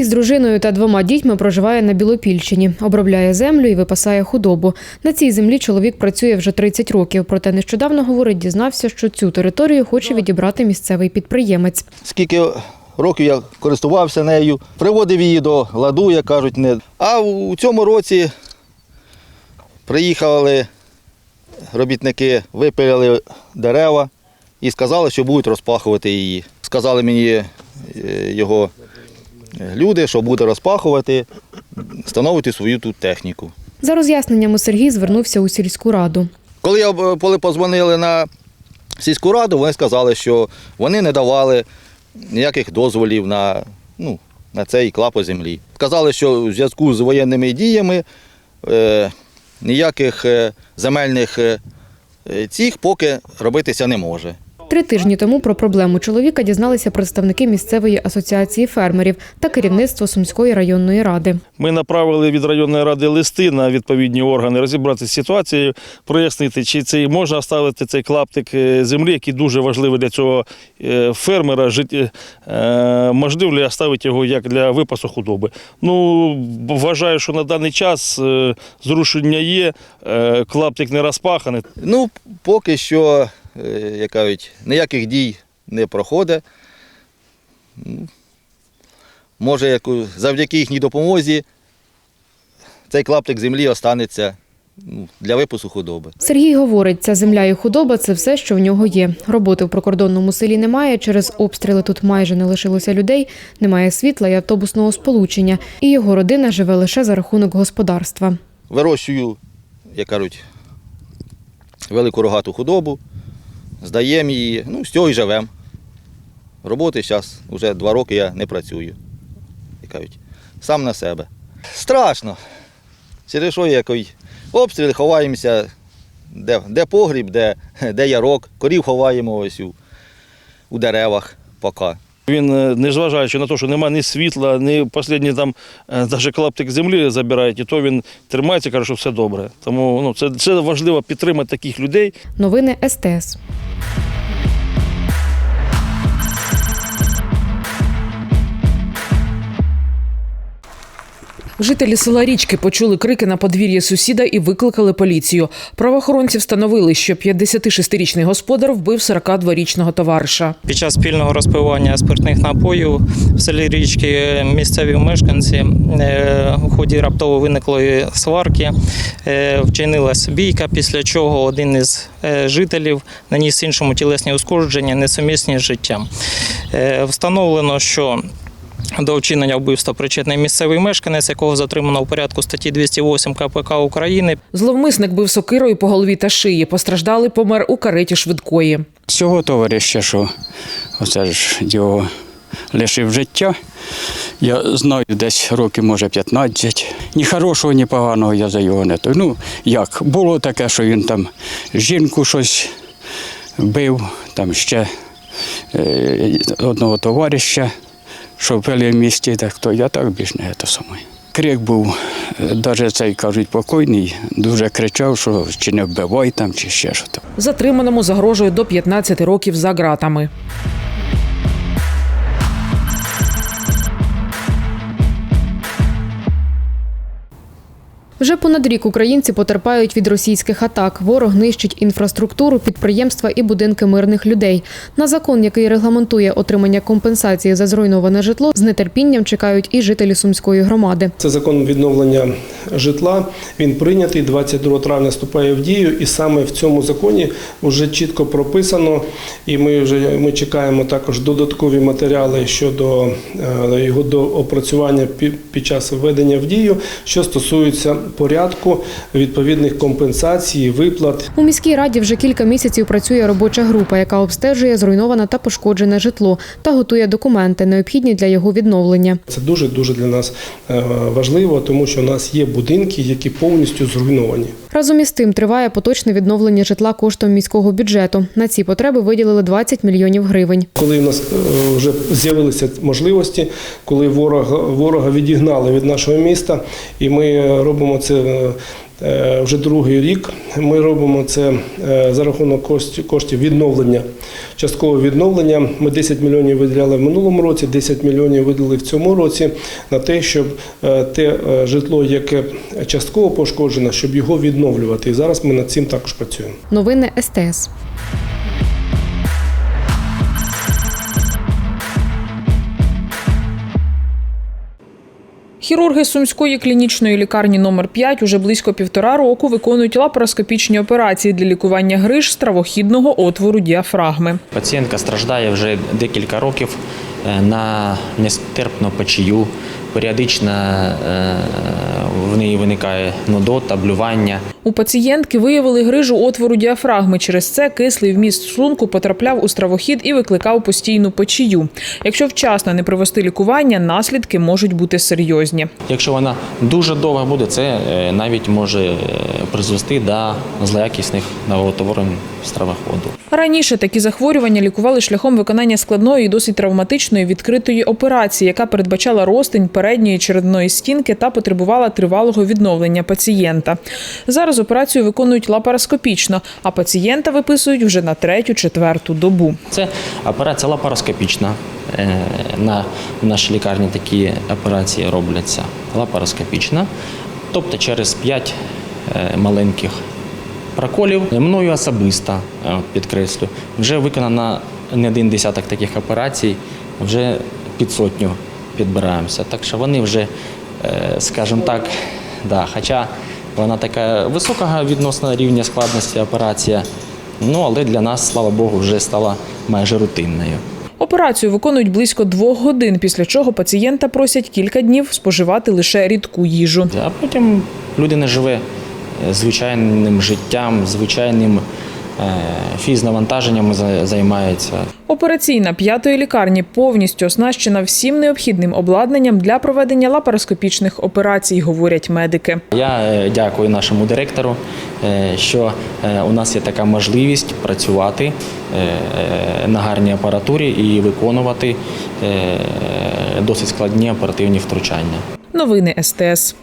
Сергій з дружиною та двома дітьми проживає на Білопільщині, обробляє землю і випасає худобу. На цій землі чоловік працює вже 30 років. Проте нещодавно говорить, дізнався, що цю територію хоче відібрати місцевий підприємець. Скільки років я користувався нею, приводив її до ладу, як кажуть. Не. А у цьому році приїхали робітники, випиляли дерева і сказали, що будуть розпахувати її. Сказали мені е, його люди, що буде розпахувати, встановити свою тут техніку. За роз'ясненнями Сергій звернувся у сільську раду. Коли я е, коли позвонили на сільську раду, вони сказали, що вони не давали ніяких дозволів на, ну, на цей клапо землі. Сказали, що в зв'язку з воєнними діями е, ніяких е, земельних е, цих поки робитися не може. Три тижні тому про проблему чоловіка дізналися представники місцевої асоціації фермерів та керівництво Сумської районної ради. Ми направили від районної ради листи на відповідні органи, розібратися з ситуацією, прояснити, чи це можна ставити цей клаптик е, землі, який дуже важливий для цього е, фермера, е, можливо ли оставити його як для випасу худоби. Ну, вважаю, що на даний час зрушення є, клаптик не розпаханий. Ну, поки що, як кажуть, ніяких дій не проходить. Ну, Може, яку- завдяки їхній допомозі цей клаптик землі останеться ну, для випасу худоби. Сергій говорить, ця земля і худоба це все, що в нього є. Роботи в прикордонному селі немає. Через обстріли тут майже не лишилося людей, немає світла і автобусного сполучення. І його родина живе лише за рахунок господарства. Вирощую, як кажуть, велику рогату худобу, здаємо її, ну, з цього і живемо. Роботи зараз вже два роки я не працюю. Кажуть, сам на себе. Страшно. Через що який обстріл ховаємося, де, де погріб, де, де ярок, корів ховаємо ось у, у деревах поки. Він, не незважаючи на те, що немає ні світла, ні останній там навіть клаптик землі забирають, і то він тримається, каже, що все добре. Тому ну, це, це важливо підтримати таких людей. Новини СТС. Жителі села Річки почули крики на подвір'ї сусіда і викликали поліцію. Правоохоронці встановили, що 56-річний господар вбив 42-річного товариша. Під час спільного розпивання спиртних напоїв в селі Річки місцеві мешканці е, у ході раптово виниклої сварки е, вчинилась бійка, після чого один із е, жителів наніс іншому тілесні ушкодження, несумісні з життям. Встановлено, що до вчинення вбивства причетний місцевий мешканець, якого затримано у порядку статті 208 КПК України. Зловмисник бив сокирою по голові та шиї. Постраждалий помер у кареті швидкої. Цього товариша, що оце ж його лишив життя. Я знаю, десь років, може, 15. Ні хорошого, ні поганого я за його не той. Ну, як, було таке, що він там жінку щось бив, там ще е, одного товариша, що вели в місті, так то я так більш не те саме. Крик був, навіть цей кажуть, покойний, дуже кричав, що чи не вбивай там, чи ще що там. Затриманому загрожує до 15 років за ґратами. Вже понад рік українці потерпають від російських атак. Ворог нищить інфраструктуру, підприємства і будинки мирних людей. На закон, який регламентує отримання компенсації за зруйноване житло, з нетерпінням чекають і жителі сумської громади. Це закон відновлення житла. Він прийнятий 22 травня вступає в дію, і саме в цьому законі вже чітко прописано. І ми вже ми чекаємо також додаткові матеріали щодо е, його доопрацювання пі- під час введення в дію, що стосується порядку, відповідних компенсацій, виплат. У міській раді вже кілька місяців працює робоча група, яка обстежує зруйноване та пошкоджене житло та готує документи, необхідні для його відновлення. Це дуже дуже для нас е, важливо, тому що у нас є будинки, які повністю зруйновані. Разом із тим триває поточне відновлення житла коштом міського бюджету. На ці потреби виділили 20 мільйонів гривень. Коли в нас е, вже з'явилися можливості, коли ворога, ворога відігнали від нашого міста, і ми робимо це е, е, вже другий рік. Ми робимо це е, за рахунок коштів- відновлення, часткового відновлення. Ми 10 мільйонів виділяли в минулому році, 10 мільйонів виділили в цьому році на те, щоб те житло, яке частково пошкоджено, щоб його відновлювати. І зараз ми над цим також працюємо. Новини СТС. Хірурги Сумської клінічної лікарні номер 5 уже близько півтора року виконують лапароскопічні операції для лікування гриж стравохідного отвору діафрагми. Пацієнтка страждає вже декілька років на нестерпну печію. Періодично е, в неї виникає нудота, блювання. У пацієнтки виявили грижу отвору діафрагми. Через це кислий вміст шлунку потрапляв у стравохід і викликав постійну печію. Якщо вчасно не провести лікування, наслідки можуть бути серйозні. Якщо вона дуже довга буде, це е, навіть може е, призвести до злоякісних новоутворень стравоходу. Раніше такі захворювання лікували шляхом виконання складної і досить травматичної відкритої операції, яка передбачала розтин передньої черевної стінки та потребувала тривалого відновлення пацієнта. Зараз операцію виконують лапароскопічно, а пацієнта виписують вже на третю-четверту добу. Це операція лапароскопічна. Е, На нашій лікарні такі операції робляться лапароскопічно, тобто через 5 маленьких проколів. Мною особисто е, підкреслю, вже виконано не один десяток таких операцій, вже під сотню підбираємося. Так що вони вже, е, скажімо так, да, хоча вона така високого відносно рівня складності операція, ну але для нас, слава Богу, вже стала майже рутинною. Операцію виконують близько двох годин, після чого пацієнта просять кілька днів споживати лише рідку їжу. А потім людина живе звичайним життям, звичайним е, фізнавантаженням за- займається. Операційна п'ятої лікарні повністю оснащена всім необхідним обладнанням для проведення лапароскопічних операцій, говорять медики. Я е, дякую нашому директору, е, що у нас є така можливість працювати на гарній апаратурі і виконувати досить складні оперативні втручання. Новини СТС.